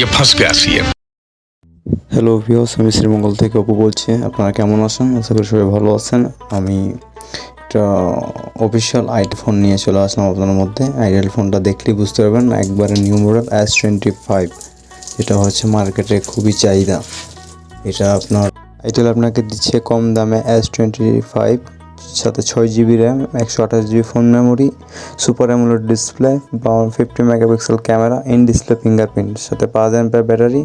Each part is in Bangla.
দাঁড়িয়ে ফাঁসবে আসিয়ে হ্যালো ভিওস আমি শ্রীমঙ্গল থেকে অপু বলছি। আপনারা কেমন আছেন? আশা করি সবাই ভালো আছেন। আমি একটা অফিসিয়াল আইড ফোন নিয়ে চলে আসলাম আপনার মধ্যে। আইডিয়াল ফোনটা দেখলেই বুঝতে পারবেন, একবারে new model S twenty five এটা হচ্ছে মার্কেটে খুবই চাহিদা। এটা আপনার আইটেল আপনাকে দিচ্ছে কম দামে এস টোয়েন্টি ফাইভ সাথে ছয় জিবি র্যাম, একশো আঠাশ GB phone memory super AMOLED display বা fifty megapixel camera in display fingerprint সাথে পাঁচ অ্যাম্পের ব্যাটারি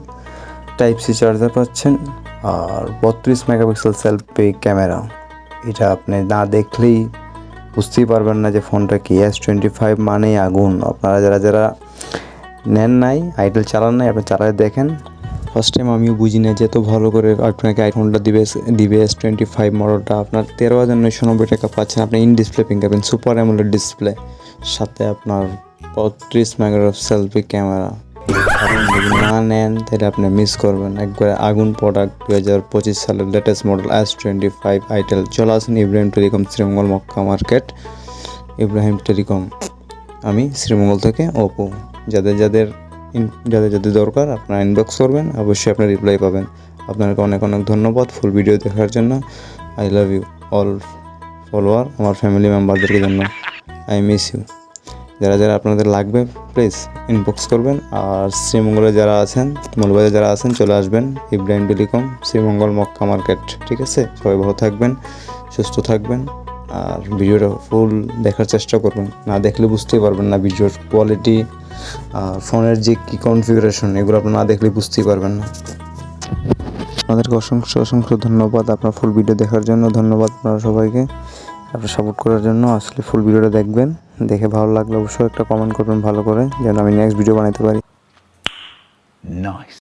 টাইপ সি চার্জার পাচ্ছেন, আর বত্রিশ মেগাপিক্সেল সেলফি ক্যামেরা এটা আপনি না দেখলেই বুঝতেই পারবেন না যে ফোনটা কি এস টোয়েন্টি ফাইভ মানেই আগুন। আপনারা যারা যারা নেন নাই আইটেল চালান নাই, আপনি চালায় দেখেন। ফার্স্ট টাইম আমিও বুঝি না যে এত ভালো করে আপনাকে আইফোনটা দিবে দিবে এস টোয়েন্টি ফাইভ মডেলটা আপনার তেরো হাজার নয়শো নব্বই টাকা পাচ্ছেন। আপনি in display fingerprint super AMOLED display সাথে আপনার বত্রিশ মেগা সেলফি ক্যামেরা না নেন, তাহলে আপনি মিস করবেন। একবারে আগুন প্রোডাক্ট দু হাজার পঁচিশ সালের latest model S twenty five itel চলে আসুন Ibrahim Telecom Sreemangal Makka market Ibrahim Telecom আমি শ্রীমঙ্গল থেকে ওপো যাদের যাদের যাদের যাদের দরকার আপনারা ইনবক্স করবেন, অবশ্যই আপনার রিপ্লাই পাবেন। আপনাকে অনেক অনেক ধন্যবাদ ফুল ভিডিও দেখার জন্য। I love you all follower আমার ফ্যামিলি মেম্বারদেরকে জন্য। আই মিস ইউ যারা যারা আপনাদের লাগবে প্লিজ ইনবক্স করবেন। আর শ্রীমঙ্গলে যারা আছেন, মূলবাজারে যারা আছেন, চলে আসবেন। ইব্রাহিম টেলিকম শ্রীমঙ্গল মক্কা মার্কেট, ঠিক আছে? সবাই ভালো থাকবেন, সুস্থ থাকবেন। আর ভিডিওটা ফুল দেখার চেষ্টা করবেন। না দেখলে বুঝতেই পারবেন না ভিডিওর কোয়ালিটি ফোনের যে কী কনফিগারেশন এগুলো আপনি না দেখলে বুঝতেই পারবেন না। আপনাদেরকে অসংখ্য অসংখ্য ধন্যবাদ আপনার ফুল ভিডিও দেখার জন্য। ধন্যবাদ আপনারা সবাইকে আপনার সাপোর্ট করার জন্য। আসলে ফুল ভিডিওটা দেখবেন, দেখে ভালো লাগলে অবশ্যই একটা কমেন্ট করবেন ভালো করে, যেন আমি নেক্সট ভিডিও বানাতে পারি। নাইস